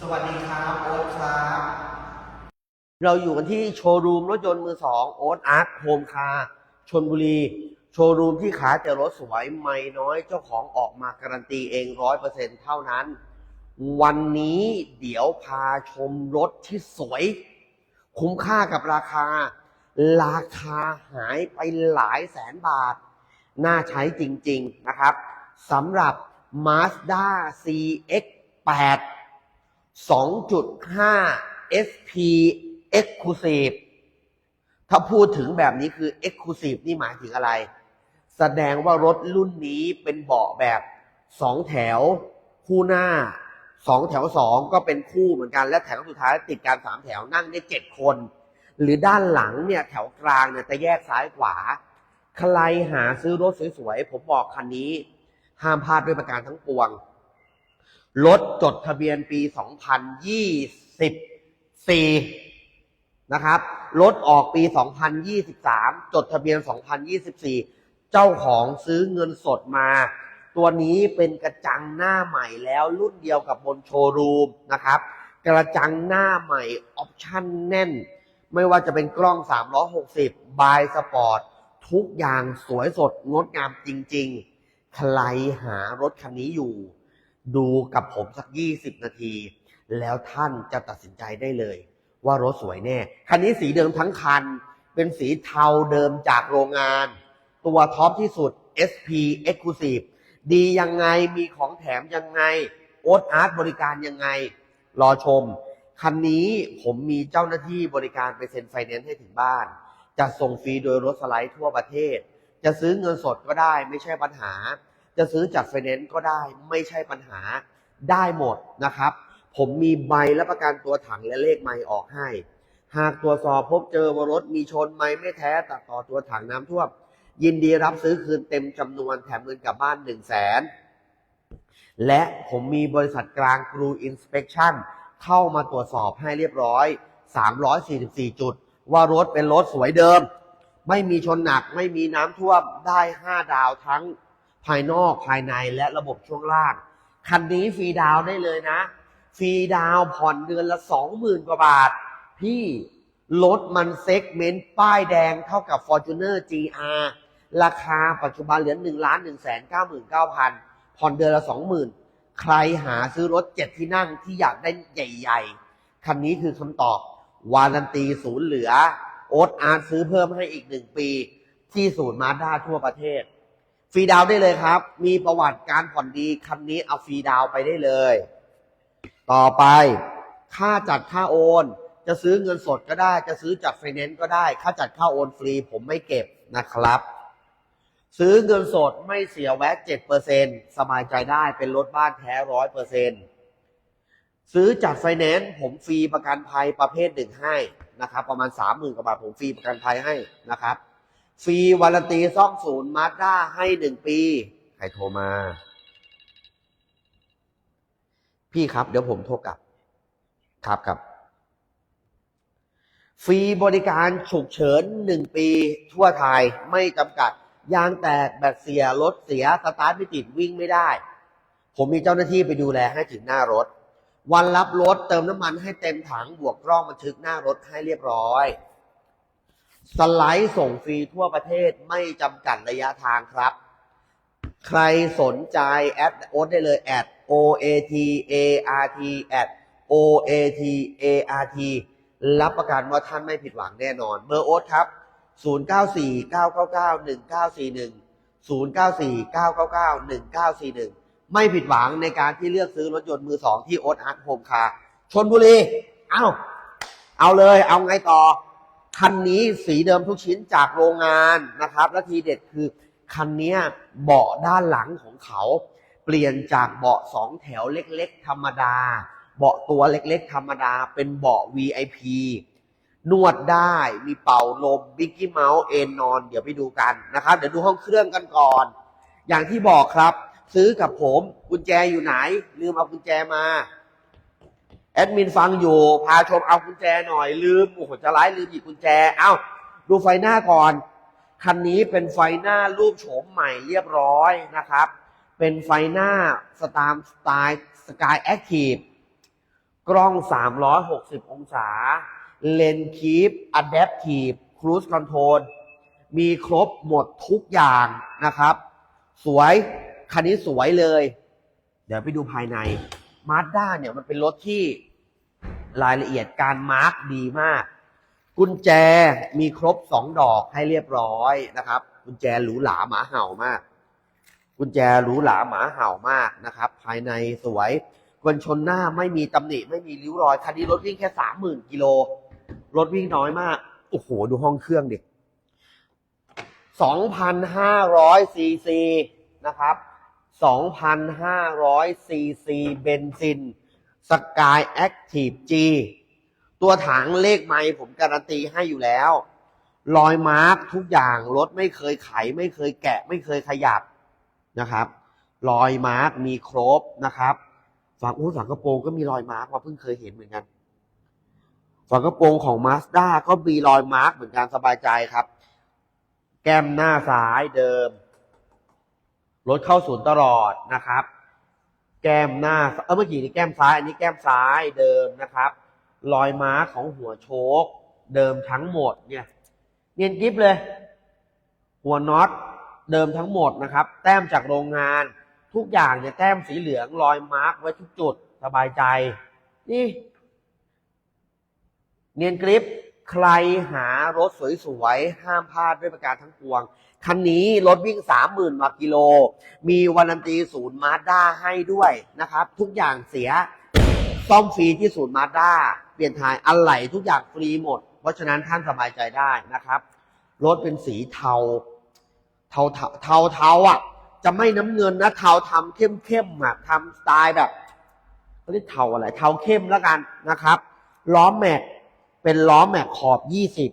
สวัสดีครับโอ๊ตครับ เราอยู่กันที่โชว์รูมรถยนต์มือสองโอ๊ตอาร์ตโฮมคาร์ชนบุรี โชว์รูมที่ขายแต่รถสวยไม่น้อยเจ้าของออกมาการันตีเองร้อยเปอร์เซ็นเท่านั้น วันนี้เดี๋ยวพาชมรถที่สวย คุ้มค่ากับราคา ราคาหายไปหลายแสนบาท น่าใช้จริง ๆ นะครับ สำหรับ Mazda CX-8 2.5 SP Exclusive ถ้าพูดถึงแบบนี้คือ Exclusive นี่หมายถึงอะไร แสดงว่ารถรุ่นนี้เป็นเบาะแบบ2แถว คู่หน้า2แถว2ก็เป็นคู่เหมือนกัน และแถวสุดท้ายติดกัน3แถวนั่งได้7คน หรือด้านหลังเนี่ยแถวกลางเนี่ยจะแยกซ้ายขวา ใครหาซื้อรถสวยๆ ผมบอกคันนี้ ห้ามพลาดด้วยประการทั้งปวง รถจดทะเบียนปี 2024 นะครับ รถออกปี 2023 จดทะเบียน 2024 เจ้าของซื้อเงินสดมา ตัวนี้เป็นกระจังหน้าใหม่แล้วรุ่นเดียวกับบนโชว์รูมนะครับ กระจังหน้าใหม่ออปชั่นแน่น ไม่ว่าจะเป็นกล้อง 360 บายสปอร์ต ทุกอย่างสวยสดงดงามจริง ๆ ใครหารถคันนี้อยู่ ดูกับผมสัก 20 นาที แล้วท่านจะตัดสินใจได้เลย ว่ารถสวยแน่ คันนี้สีเดิมทั้งคัน เป็นสีเทาเดิมจากโรงงาน ตัวท็อปที่สุด SP Exclusive ดียังไงมีของแถมยังไงโอ๊ตอาร์ตบริการยังไง รอชม คันนี้ผมมีเจ้าหน้าที่บริการไปเซ็นไฟแนนซ์ให้ถึงบ้าน จะส่งฟรีโดยรถสไลด์ทั่วประเทศ จะซื้อเงินสดก็ได้ไม่ใช่ปัญหา จะซื้อจากไฟแนนซ์ก็ได้ไม่ใช่ปัญหาได้หมดนะครับ ผมมีใบรับประกันตัวถังและเลขไมล์ออกให้ หากตรวจสอบพบเจอว่ารถมีชนไมล์ไม่แท้ตัดต่อตัวถังน้ำท่วมยินดีรับซื้อคืนเต็มจำนวนแถมเงินกลับบ้าน1 0 0 0 0แสนและผมมีบริษัทกลางกรูอินสเป t ชั่นเข้ามาตรวจสอบให้เรียบร้อย 344 จุด ว่ารถเป็นรถสวยเดิม ไม่มีชนหนักไม่มีน้ำท่วมได้ 5 ดาวทั้งภายนอกภายในและระบบช่วงล่าง คันนี้ฟรีดาวได้เลยนะ ฟรีดาวผ่อนเดือนละ 20,000 กว่าบาท พี่รถมันเซ็กเมนต์ป้ายแดงเท่ากับ Fortuner GR ราคาปัจจุบันเหลือ1ล้าน1 9 9 0 0 0ผ่อนเดือนละ 20,000 ใครหาซื้อรถ7ที่นั่งที่อยากได้ใหญ่ ๆ คันนี้คือคำตอบ วารันตีศูนย์เหลือ โอ๊ตอาร์ตซื้อเพิ่มให้อีก1ปี ที่ศูนย์มาด้าทั่วประเทศ ฟรีดาวน์ได้เลยครับ มีประวัติการผ่อนดีคันนี้เอาฟรีดาวน์ไปได้เลย ต่อไป ค่าจัดค่าโอน จะซื้อเงินสดก็ได้ จะซื้อจากไฟแนนซ์ก็ได้ ค่าจัดค่าโอนฟรีผมไม่เก็บนะครับ ซื้อเงินสดไม่เสียแวะ7%สบายใจได้เป็นรถบ้านแท้ร้อยเปอร์เซ็นต์ซื้อจากไฟแนนซ์ผมฟรีประกันภัยประเภทหนึ่งให้ นะครับประมาณ 30,000กว่าบาทผมฟรีประกันภัยให้นะครับฟรีวารันตีซ่อมศูนย์มาด้าให้หนึ่งปี ใครโทรมา พี่ครับ เดี๋ยวผมโทรกลับ ครับครับฟรีบริการฉุกเฉินหนึ่งปี ทั่วไทยไม่จำกัด ยางแตกแบตเสีย รถเสีย สตาร์ทไม่ติดวิ่งไม่ได้ ผมมีเจ้าหน้าที่ไปดูแลให้ถึงหน้ารถ วันรับรถเติมน้ำมันให้เต็มถังบวกกล้องบันทึกหน้ารถให้เรียบร้อย สไลด์ส่งฟรีทั่วประเทศไม่จำกัดระยะทางครับ ใครสนใจแอดโอ๊ตได้เลยแอด O A T A R T แอด O A T A R T รับประกันว่าท่านไม่ผิดหวังแน่นอนเบอร์โอ๊ตครับ 094 999 ไม่ผิดหวังในการที่เลือกซื้อรถยนต์มือสองที่โอ๊ตอาร์ตโฮมคาร์ชนบุรี เอ้า เอาเลย เอาไงต่อ คันนี้สีเดิมทุกชิ้นจากโรงงานนะครับ และทีเด็ดคือ คันนี้เบาะด้านหลังของเขา เปลี่ยนจากเบาะสองแถวเล็กๆ ธรรมดา เบาะตัวเล็กๆ ธรรมดา เป็นเบาะ VIP นวดได้มีเป่าลมบิ๊กกี้เมาส์เอนนอน เดี๋ยวไปดูกันนะครับ เดี๋ยวดูห้องเครื่องกันก่อน อย่างที่บอกครับ ซื้อกับผม กุญแจอยู่ไหน ลืมเอากุญแจมา แอดมินฟังอยู่ พาชมเอากุญแจหน่อยลืม โอ้โหจะร้ายลืมหยิบกุญแจ เอ้า ดูไฟหน้าก่อน คันนี้เป็นไฟหน้ารูปโฉมใหม่เรียบร้อยนะครับ เป็นไฟหน้าสตาร์สไตล์สกายแอคทีฟกล้อง 360 องศา เลนคีปอะแดปทีฟครู e คอนโทรลมีครบหมดทุกอย่างนะครับ สวย คันนี้สวยเลย เดี๋ยวไปดูภายในมาสด้าเนี่ยมันเป็นรถที่รายละเอียดการมาร์กดีมาก กุญแจมีครบสองดอกให้เรียบร้อยนะครับ กุญแจหรูหราหมาเห่ามาก กุญแจหรูหราหมาเห่ามากนะครับ ภายในสวยกันชนหน้าไม่มีตำหนิไม่มีริ้วรอยคันนี้รถวิ่งแค่สามหมื่นกิโลรถวิ่งน้อยมากโอ้โหดูห้องเครื่องดิสองพันห้าร้อยซีซีนะครับ สองพันห้าร้อยซีซีเบนซินสกายแอคทีฟจีตัวถังเลขไมล์ผมการันตีให้อยู่แล้ว รอยมาร์กทุกอย่าง รถไม่เคยไข ไม่เคยแกะ ไม่เคยขยับนะครับ รอยมาร์กมีครบนะครับฝาอุ้ฝากระโปรงก็มีรอยมาร์กมาเพิ่งเคยเห็นเหมือนกันฝากระโปรงของ Mazda ก็มีรอยมาร์กเหมือนกันสบายใจครับ แก้มหน้าซ้ายเดิม รถเข้าศูนย์ตลอดนะครับ แก้มหน้า เออเมื่อกี้นี่แก้มซ้ายอันนี้แก้มซ้ายเดิมนะครับ รอยม้าของหัวโชคเดิมทั้งหมดเนี่ย เนียนกิฟเลย หัวน็อตเดิมทั้งหมดนะครับ แต้มจากโรงงาน ทุกอย่างเนี่ยแต้มสีเหลืองรอยมาร์กไว้ทุกจุดสบายใจ นี่ เนียนกริป ใครหารถสวยๆ ห้ามพลาดด้วยประการทั้งปวง คันนี้รถวิ่ง 30,000กว่ากิโล มีวันตีศูนย์มาด้าให้ด้วยนะครับ ทุกอย่างเสียซ่อมฟรีที่ศูนย์มาด้าเปลี่ยนถ่ายอะไหล่ทุกอย่างฟรีหมด เพราะฉะนั้นท่านสบายใจได้นะครับ รถเป็นสีเทา เทาเทาเทาอะ จะไม่น้ำเงินนะเทาทำเข้มเข้มอะทำสไตล์แบบเขาเรียกเทาอะไร เทาเข้มแล้วกันนะครับ ล้อแม็ก เป็นล้อแม็กขอบยี่สิบ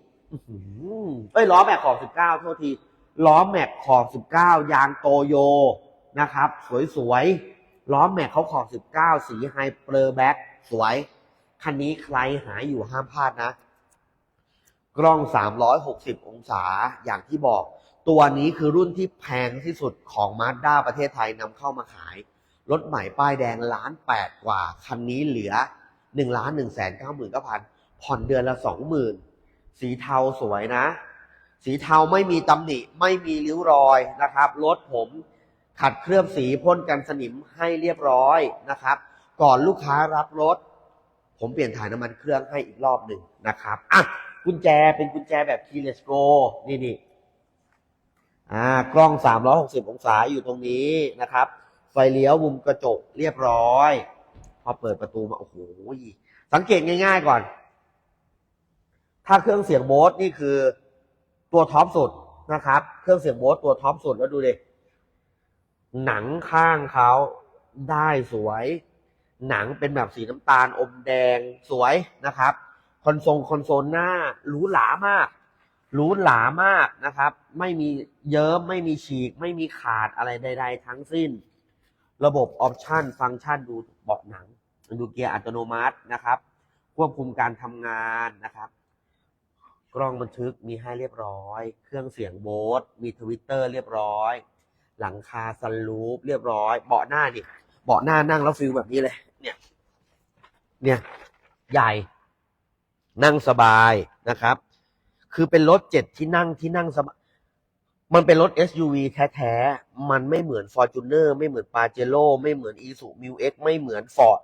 เอ้ยล้อแม็กขอบสิบเก้าโทษที ล้อแม็กขอบสิบเก้ายางโตโยนะครับ สวยๆ ล้อแม็กเขาขอบสิบเก้าสีไฮเปอร์แบ็กสวย คันนี้ใครหาอยู่ห้ามพลาดนะ กล้อง360องศาอย่างที่บอก ตัวนี้คือรุ่นที่แพงที่สุดของมา z ด้าประเทศไทยนำเข้ามาขาย รถใหม่ป้ายแดงล้านแปดกว่า คันนี้เหลือ1ล้าน1แสน9 9 0 0 0 ผ่อนเดือนละ20,000สีเทาสวยนะ สีเทาไม่มีตำหนิ ไม่มีริ้วรอยนะครับรถผมขัดเคลือบสีพ่นกันสนิมให้เรียบร้อยนะครับ ก่อนลูกค้ารับรถ ผมเปลี่ยนถ่ายน้ำมันเครื่องให้อีกรอบหนึ่งนะครับอะกุญแจเป็นกุญแจแบบ keyless go นี่นี่อ่ากล้อง 360 องศาอยู่ตรงนี้นะครับ ไฟเลี้ยวมุมกระจกเรียบร้อย พอเปิดประตูมา โอ้โหสังเกตง่ายๆก่อน ถ้าเครื่องเสียงโบสนี่คือตัวท็อปสุดนะครับ เครื่องเสียงโบสตัวท็อปสุดแล้วดูดิหนังข้างเขาได้สวย หนังเป็นแบบสีน้ำตาลอมแดงสวยนะครับ คอนโซลคอนโซลหน้าหรูหรามากหรูหรามากนะครับ ไม่มีเยิ้มไม่มีฉีก ไม่มีขาดอะไรใด ๆ ทั้งสิ้น ระบบออปชันฟังก์ชันดูเบาะหนัง ดูเกียร์อัตโนมัตินะครับ ควบคุมการทำงานนะครับ กล้องบันทึกมีให้เรียบร้อย เครื่องเสียงโบสมีทวิตเตอร์เรียบร้อย หลังคาซันรูฟเรียบร้อย เบาะหน้าดิเบาะหน้านั่งแล้วฟิลแบบนี้เลย เนี่ย เนี่ย ใหญ่ นั่งสบายนะครับ คือเป็นรถเจ็ดที่นั่งที่นั่งสบายมันเป็นรถ SUV แท้ๆ มันไม่เหมือน Fortuner ไม่เหมือน Pajero ไม่เหมือน Isuzu Mu X ไม่เหมือน Ford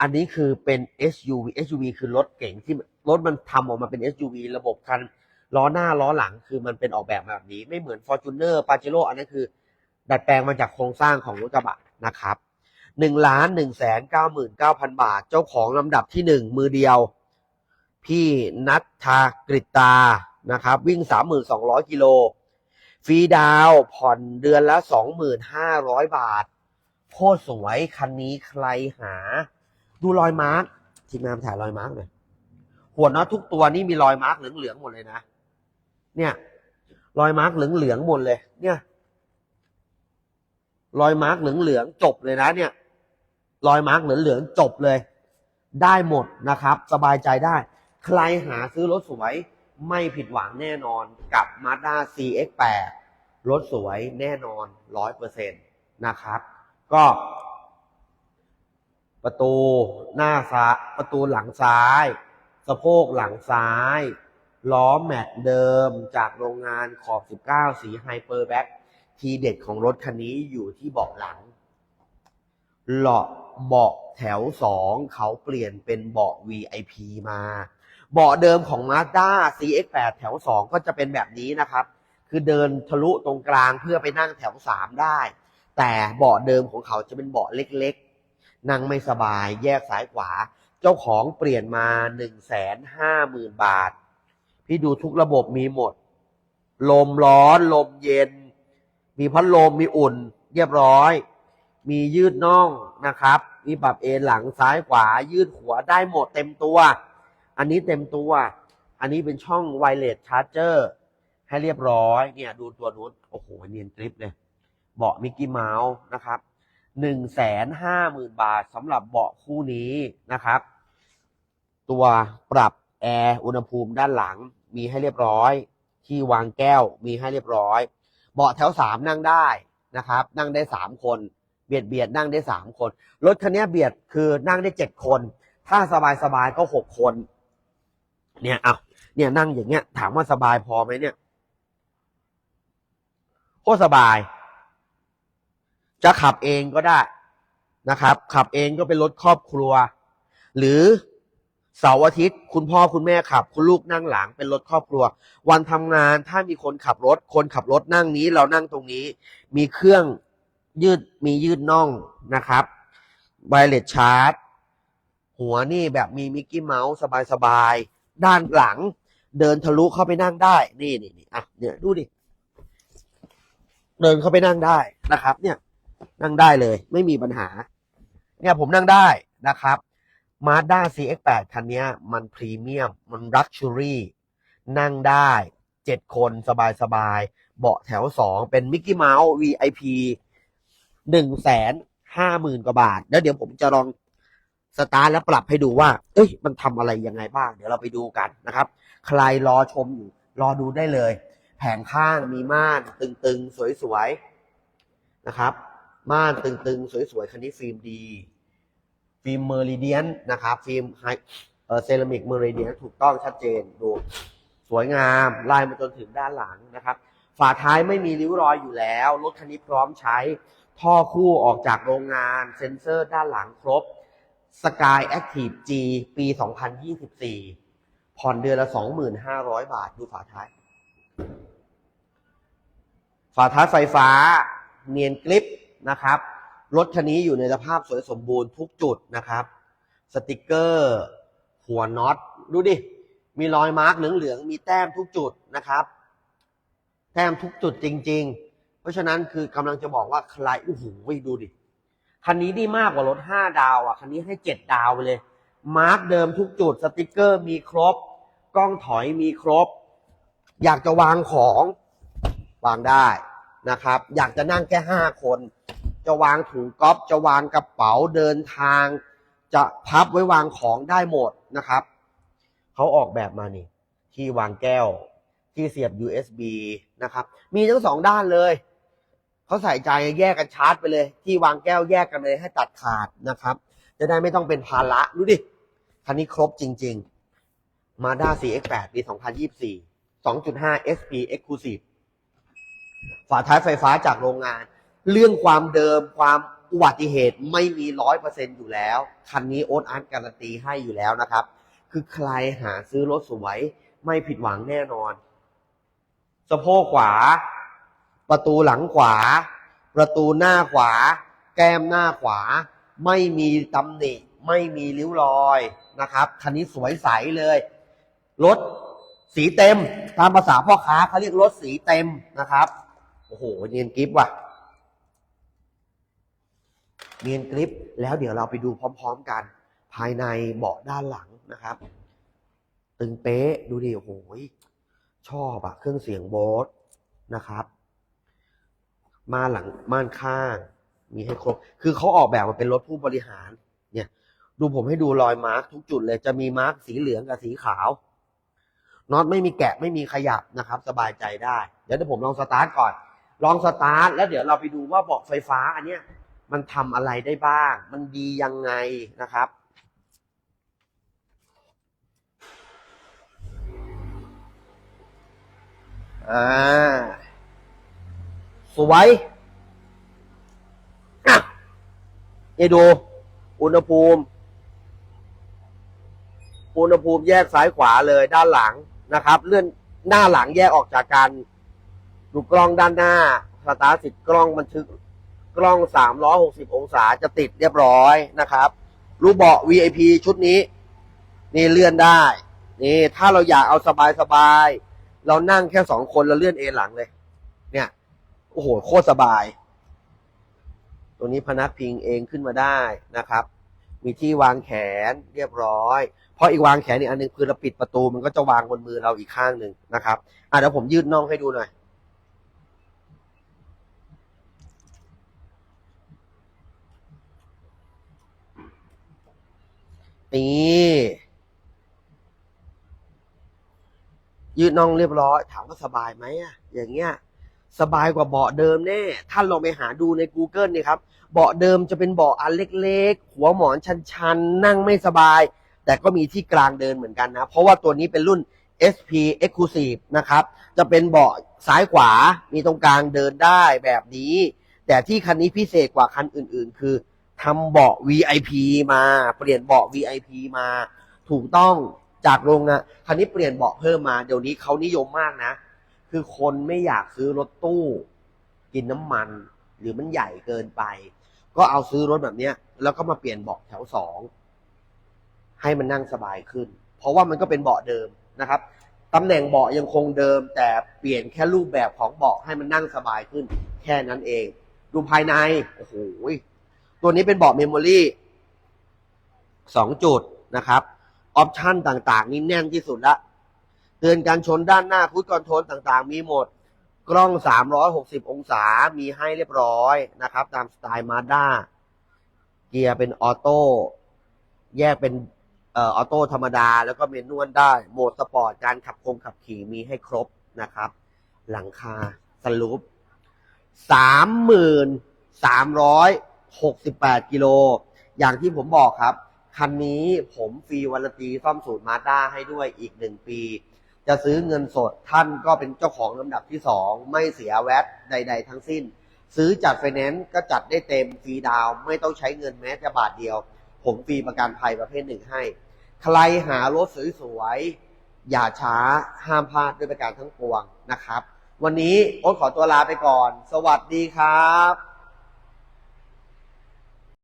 อันนี้คือเป็น SUV SUV คือรถเก๋งที่รถมันทำออกมาเป็น SUV ระบบคันล้อหน้าล้อหลังคือมันเป็นออกแบบมาแบบนี้ ไม่เหมือน Fortuner Pajero อันนั้นคือ ดัดแปลงมาจากโครงสร้างของรถกระบะนะครับหนึ่งล้านหนึ่งแสนเก้าหมื่นเก้าพันบาท เจ้าของลำดับที่หนึ่งมือเดียว พี่นัทธากริตานะครับ วิ่งสามหมื่นสองร้อยกิโลฟรีดาวผ่อนเดือนละสองหมื่นห้าร้อยบาทโคตรสวยคันนี้ใครหา ดูรอยมาร์กทีมงานถ่ายรอยมาร์กหน่อยหัวน็อตทุกตัวนี่มีรอยมาร์กเหลืองๆหมดเลยนะเนี่ย รอยมาร์กเหลืองๆหมดเลย เนี่ย รอยมาร์กเหลืองๆจบเลยนะ เนี่ย รอยมาร์กเหลืองๆจบเลย ได้หมดนะครับ สบายใจได้ ใครหาซื้อรถสวย ไม่ผิดหวังแน่นอนกับ Mazda CX-8 รถสวยแน่นอนร้อยเปอร์เซ็นต์นะครับ ก็ ประตูหน้าซ้ายประตูหลังซ้าย สะโพกหลังซ้าย ล้อแม็กเดิมจากโรงงานขอบ 19 สีไฮเปอร์แบ็กทีเด็ดของรถคันนี้อยู่ที่เบาะหลังเลาะเบาะแถว2เขาเปลี่ยนเป็นเบาะ VIP มา เบาะเดิมของ Mazda CX8 แถว2ก็จะเป็นแบบนี้นะครับ คือเดินทะลุตรงกลางเพื่อไปนั่งแถว3ได้ แต่เบาะเดิมของเขาจะเป็นเบาะเล็ก นั่งไม่สบายแยกซ้ายขวา เจ้าของเปลี่ยนมา1 5 0 0 0 0บาท พี่ดูทุกระบบมีหมด ลมร้อน ลมเย็น มีพัดลมมีอุ่น เรียบร้อย มียืดน่องนะครับ มีปรับเอนหลังซ้ายขวา ยืดหัวได้หมดเต็มตัว อันนี้เต็มตัว อันนี้เป็นช่องไวเลสชาร์จเจอร์ให้เรียบร้อย เนี่ย ดูตัวนู้นโอ้โหเนียนกริปเลย เบาะมิกกี้เมาส์นะครับ หนึ่งแสนห้าหมื่นบาทสำหรับเบาะคู่นี้นะครับ ตัวปรับแอร์อุณหภูมิด้านหลังมีให้เรียบร้อย ที่วางแก้วมีให้เรียบร้อย เบาะแถวสามนั่งได้นะครับ นั่งได้สามคน เบียดเบียดนั่งได้สามคน รถคันนี้เบียดคือนั่งได้เจ็ดคน ถ้าสบายสบายก็หกคน เนี่ยเอาเนี่ยนั่งอย่างเงี้ย ถามว่าสบายพอไหมเนี่ยโคตรสบาย จะขับเองก็ได้นะครับ ขับเองก็เป็นรถครอบครัว หรือเสาร์อาทิตย์ คุณพ่อคุณแม่ขับ คุณลูกนั่งหลังเป็นรถครอบครัว วันทำงานถ้ามีคนขับรถ คนขับรถนั่งนี้เรานั่งตรงนี้ มีเครื่องยืดมียืดน่องนะครับไวเลสชาร์จหัวนี่แบบมีมิกกี้เมาส์สบายๆ ด้านหลัง เดินทะลุเข้าไปนั่งได้ นี่นี่นี่อะเนี่ยดูดิ เดินเข้าไปนั่งได้นะครับ เนี่ย นั่งได้เลย ไม่มีปัญหา เนี่ยผมนั่งได้นะครับ Mazda CX-8 คันนี้มันพรีเมียม มันลักชัวรี่นั่งได้เจ็ดคนสบายๆเบาะแถวสองเป็นมิกกี้เมาส์ VIP หนึ่งแสนห้าหมื่นกว่าบาท แล้วเดี๋ยวผมจะลองสตาร์ทแล้วปรับให้ดูว่า เอ้ย มันทำอะไรยังไงบ้าง เดี๋ยวเราไปดูกันนะครับ ใครรอชมอยู่ รอดูได้เลย แผงข้างมีม่านตึงๆ สวยๆ นะครับ ม่านตึงๆ สวยๆ คันนี้ฟิล์มดี ฟิล์มเมอริเดียนนะครับ ฟิล์มไฮเออเซรามิกเมอริเดียนถูกต้องชัดเจนดูสวยงามไล่มาจนถึงด้านหลังนะครับ ฝาท้ายไม่มีริ้วรอยอยู่แล้ว รถคันนี้พร้อมใช้ ท่อคู่ออกจากโรงงาน เซ็นเซอร์ด้านหลังครบ Sky Active G ปี 2024 ผ่อนเดือนละ 2,500บาท ดูฝาท้าย ฝาท้ายไฟฟ้า เนียนกริป นะครับ รถคันนี้อยู่ในสภาพสวยสมบูรณ์ทุกจุดนะครับ สติกเกอร์ หัวน็อต ดูดิ มีรอยมาร์กเหลืองๆ มีแต้มทุกจุดนะครับ แต้มทุกจุดจริง ๆ เพราะฉะนั้นคือกำลังจะบอกว่าใครโอ้โหดูดิ คันนี้ดีมากกว่ารถ 5 ดาวอะ คันนี้ให้ 7 ดาวไปเลย มาร์กเดิมทุกจุด สติกเกอร์มีครบ กล้องถอยมีครบ อยากจะวางของวางได้นะครับ อยากจะนั่งแค่5คน จะวางถุงก๊อฟจะวางกระเป๋าเดินทาง จะพับไว้วางของได้หมดนะครับเขาออกแบบมานี่ ที่วางแก้ว ที่เสียบ USB นะครับ มีทั้งสองด้านเลยเขาใส่ใจแยกกันชาร์จไปเลย ที่วางแก้วแยกกันเลยให้ตัดขาดนะครับ จะได้ไม่ต้องเป็นภาระดูดิคันนี้ครบจริง ๆ Mazda CX-8 ปี 2024 2.5 SP Exclusive ฝาท้ายไฟฟ้าจากโรงงาน เรื่องความเดิมความอุบัติเหตุไม่มีร้อยเปอร์เซ็นอยู่แล้ว คันนี้โอ๊ตอาร์ตการันตีให้อยู่แล้วนะครับ คือใครหาซื้อรถสวยไม่ผิดหวังแน่นอน สะโพกขวา ประตูหลังขวา ประตูหน้าขวา แก้มหน้าขวา ไม่มีตำหนิ ไม่มีริ้วรอยนะครับ คันนี้สวยใสเลย รถสีเต็ม ตามภาษาพ่อค้าเขาเรียกรถสีเต็มนะครับ โอ้โหเนียนกริฟว่ะ เนียนกริปแล้วเดี๋ยวเราไปดูพร้อมๆกัน ภายในเบาะด้านหลังนะครับ ตึงเป๊ะดูดิโอ้โหชอบอะเครื่องเสียงโบสนะครับมาหลังม่านข้าง มีให้ครบ คือเขาออกแบบมาเป็นรถผู้บริหาร เนี่ย ดูผมให้ดูรอยมาร์กทุกจุดเลย จะมีมาร์กสีเหลืองกับสีขาวน็อตไม่มีแกะไม่มีขยับนะครับ สบายใจได้ เดี๋ยวเดี๋ยวผมลองสตาร์ทก่อน ลองสตาร์ทแล้วเดี๋ยวเราไปดูว่าเบาะไฟฟ้าอันเนี้ย มันทำอะไรได้บ้าง มันดียังไงนะครับ อ่า สวยอะนี่ดู อุณหภูมิ อุณหภูมิแยกซ้ายขวาเลยด้านหลังนะครับ เลื่อนหน้าหลังแยกออกจากกันดูกล้องด้านหน้าสตาร์ทติดกล้องบันทึก กล้อง 360 องศาจะติดเรียบร้อยนะครับรูปเบาะ VIP ชุดนี้ นี่เลื่อนได้ นี่ ถ้าเราอยากเอาสบายสบายๆเรานั่งแค่สองคนเราเลื่อนเอนหลังเลย เนี่ยโอ้โหโคตรสบาย ตัวนี้พนักพิงเองขึ้นมาได้นะครับ มีที่วางแขนเรียบร้อย เพราะอีกวางแขนอีกอันหนึงคือเราปิดประตูมันก็จะวางบนมือเราอีกข้างหนึ่งนะครับอะเดี๋ยวผมยืดน่องให้ดูหน่อย นี่ยืดน่องเรียบร้อย ถามว่าสบายไหมอะอย่างเงี้ย สบายกว่าเบาะเดิมแน่ ท่านลองไปหาดูใน Google นี่ครับ เบาะเดิมจะเป็นเบาะอันเล็กๆ หัวหมอนชันๆ นั่งไม่สบาย แต่ก็มีที่กลางเดินเหมือนกันนะ เพราะว่าตัวนี้เป็นรุ่น SP Exclusive นะครับ จะเป็นเบาะซ้ายขวา มีตรงกลางเดินได้แบบนี้ แต่ที่คันนี้พิเศษกว่าคันอื่น ๆ คือ ทำเบาะ VIP มาเปลี่ยนเบาะ VIP มา ถูกต้องจากโรงงานคันนี้เปลี่ยนเบาะเพิ่มมาเดี๋ยวนี้เขานิยมมากนะ คือคนไม่อยากซื้อรถตู้ กินน้ำมัน หรือมันใหญ่เกินไป ก็เอาซื้อรถแบบเนี้ย แล้วก็มาเปลี่ยนเบาะแถวสองให้มันนั่งสบายขึ้น เพราะว่ามันก็เป็นเบาะเดิมนะครับตำแหน่งเบาะยังคงเดิม แต่เปลี่ยนแค่รูปแบบของเบาะให้มันนั่งสบายขึ้น แค่นั้นเอง ดูภายใน โอ้โห ตัวนี้เป็นเบาะเมมโมรี่สองจุดนะครับ ออปชันต่างๆ นี่แน่นที่สุดละ เตือนการชนด้านหน้าพุทคอนโทรลต่างๆ มีหมด กล้อง 360 องศา มีให้เรียบร้อยนะครับ ตามสไตล์มาด้า เกียร์เป็นออโต้ แยกเป็นออออโต้ธรรมดา แล้วก็เมนนวลได้ โหมดสปอร์ต การขับคงขับขี่มีให้ครบนะครับ หลังคาสลูปสามหมื่นสามร้อย หกสิบแปดกิโล อย่างที่ผมบอกครับ คันนี้ผมฟรีวันตีซ่อมสูตรมาด้าให้ด้วยอีกหนึ่งปี จะซื้อเงินสดท่านก็เป็นเจ้าของลำดับที่สองไม่เสียแวตใด ๆ ทั้งสิ้น ซื้อจัดไฟแนนซ์ก็จัดได้เต็มฟรีดาวไม่ต้องใช้เงินแม้แต่บาทเดียว ผมฟรีประกันภัยประเภทหนึ่งให้ ใครหารถสวยๆอย่าช้าห้ามพลาดด้วยประการทั้งปวงนะครับ วันนี้โอ๊ตขอตัวลาไปก่อน สวัสดีครับ